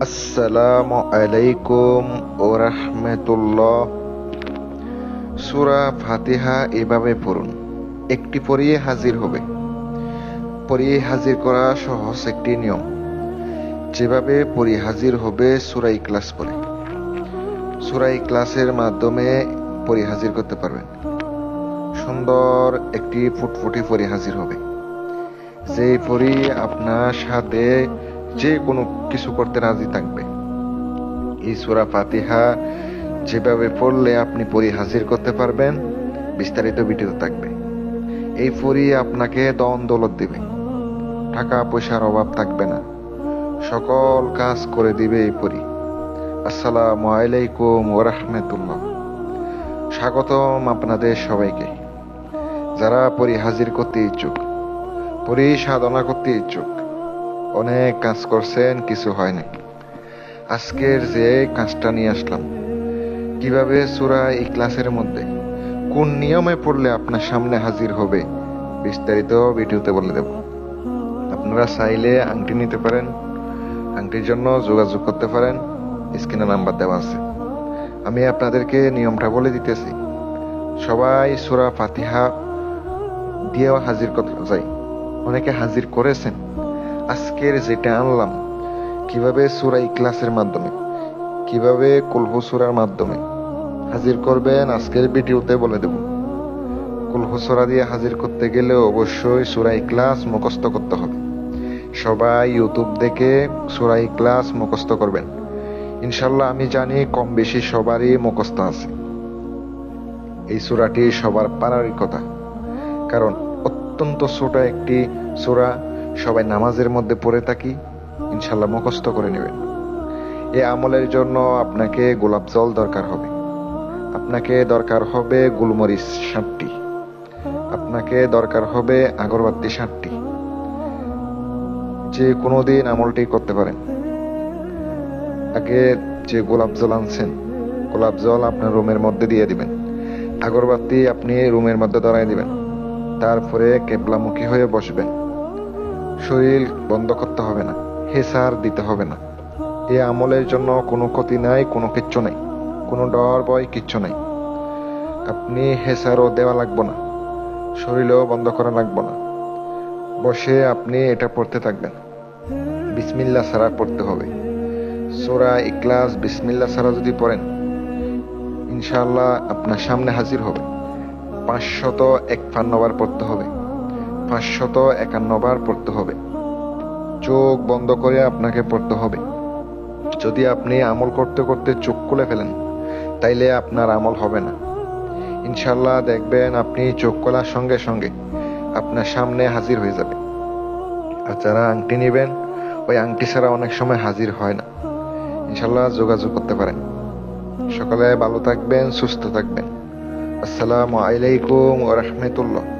আসসালামু আলাইকুম ও রাহমাতুল্লাহ। ফাতিহা এভাবে পড়ুন। একটি পড়িয়ে হাজির হবে। পড়িয়ে হাজির করা সহজ একটি নিয়ম। যেভাবে পড়িয়ে হাজির হবে সুরা ইখলাস পড়ে। সুরা ইখলাসের মাধ্যমে পড়ি হাজির করতে পারবেন। সুন্দর একটি ফুটফুটি পরি হাজির হবে। যেই পরি আপনার সাথে যে কোনো কিছু করতে রাজি থাকবে। এই সুরা ফাতিহা যেভাবে পড়লে আপনি পরি হাজির করতে পারবেন, বিস্তারিত ভিডিও থাকবে। এই পরি আপনাকে দন দৌলত দিবে। টাকা পয়সার অভাব থাকবে না। সকল কাজ করে দিবে এই পরি। আসসালামু আলাইকুম ওয়া রাহমাতুল্লাহ। স্বাগতম আপনাদের সবাইকে। যারা পরি হাজির করতে ইচ্ছুক, পরি সাধনা করতে ইচ্ছুক অনেক কাজ করছেন, কিছু হয় নাই। আজকের যে কাজটা নিয়ে আসলাম, কীভাবে সুরা এই ক্লাসের মধ্যে কোন নিয়মে পড়লে আপনার সামনে হাজির হবে, বিস্তারিত ভিডিওতে বলে দেব। আপনারা চাইলে আংটি নিতে পারেন, আংটির জন্য যোগাযোগ করতে পারেন, স্ক্রিনে নাম্বার দেওয়া আছে। আমি আপনাদেরকে নিয়মটা বলে দিতেছি, সবাই সুরা ফাতিহা দিয়েও হাজির করতে যাই, অনেকে হাজির করেছেন আজকের যেটা আনলাম, কীভাবে সুরা ইখলাসের মাধ্যমে, কীভাবে কুলহু সুরার মাধ্যমে হাজির করবেন, আজকের ভিডিওতে বলে দেব। কুলহু সুরা দিয়ে হাজির করতে গেলে অবশ্যই সুরা ইখলাস মুখস্থ করতে হবে। সবাই ইউটিউব দেখে সুরা ইখলাস মুখস্থ করবেন। ইনশাল্লাহ আমি জানি কম বেশি সবারই মুখস্থ আছে। এই সুরাটি সবার পারারই কথা। কারণ অত্যন্ত ছোট একটি সুরা সবাই নামাজের মধ্যে পড়ে থাকি, ইনশাল্লাহ মুখস্থ করে নেবেন। এ আমলের জন্য আপনাকে গোলাপ জল দরকার হবে। আপনাকে দরকার হবে গুলমরিচ ষাটটি। আপনাকে দরকার হবে আগরবাতি ষাটটি। যে কোনো দিন আমলটি করতে পারেন। আগে যে গোলাপ জল আনছেন, গোলাপ জল আপনার রুমের মধ্যে দিয়ে দিবেন। আগরবাতি আপনি রুমের মধ্যে ধরাই দিবেন। তারপরে কেবলামুখী হয়ে বসবেন। শরীর বন্ধ করতে হবে না, হেসার দিতে হবে না। এ আমলের জন্য কোনো ক্ষতি নাই, কোনো কিচ্ছু নাই, কোনো ডর, ভয় কিচ্ছু নাই। আপনি হেসারও দেওয়া লাগবো না, শরীরও বন্ধ করা লাগবো না। বসে আপনি এটা পড়তে থাকবেন। বিসমিল্লা সারা পড়তে হবে। সোরা ইকলাস বিসমিল্লা সারা যদি পড়েন, ইনশাআল্লাহ আপনার সামনে হাজির হবে। পাঁচশত একান্নবার পড়তে হবে। পাঁচশত একান্নবার পড়তে হবে। চোখ বন্ধ করে আপনাকে পড়তে হবে। যদি আপনি আমল করতে করতে চোখ খুলে ফেলেন, তাইলে আপনার আমল হবে না। ইনশাল্লাহ দেখবেন আপনি চোখ খোলার সঙ্গে সঙ্গে আপনার সামনে হাজির হয়ে যাবে। আর যারা আংটি নেবেন, ওই আংটি ছাড়া অনেক সময় হাজির হয় না। ইনশাল্লাহ যোগাযোগ করতে পারেন। সকালে ভালো থাকবেন, সুস্থ থাকবেন। আসসালামু আলাইকুম ওয়া রাহমাতুল্লাহ।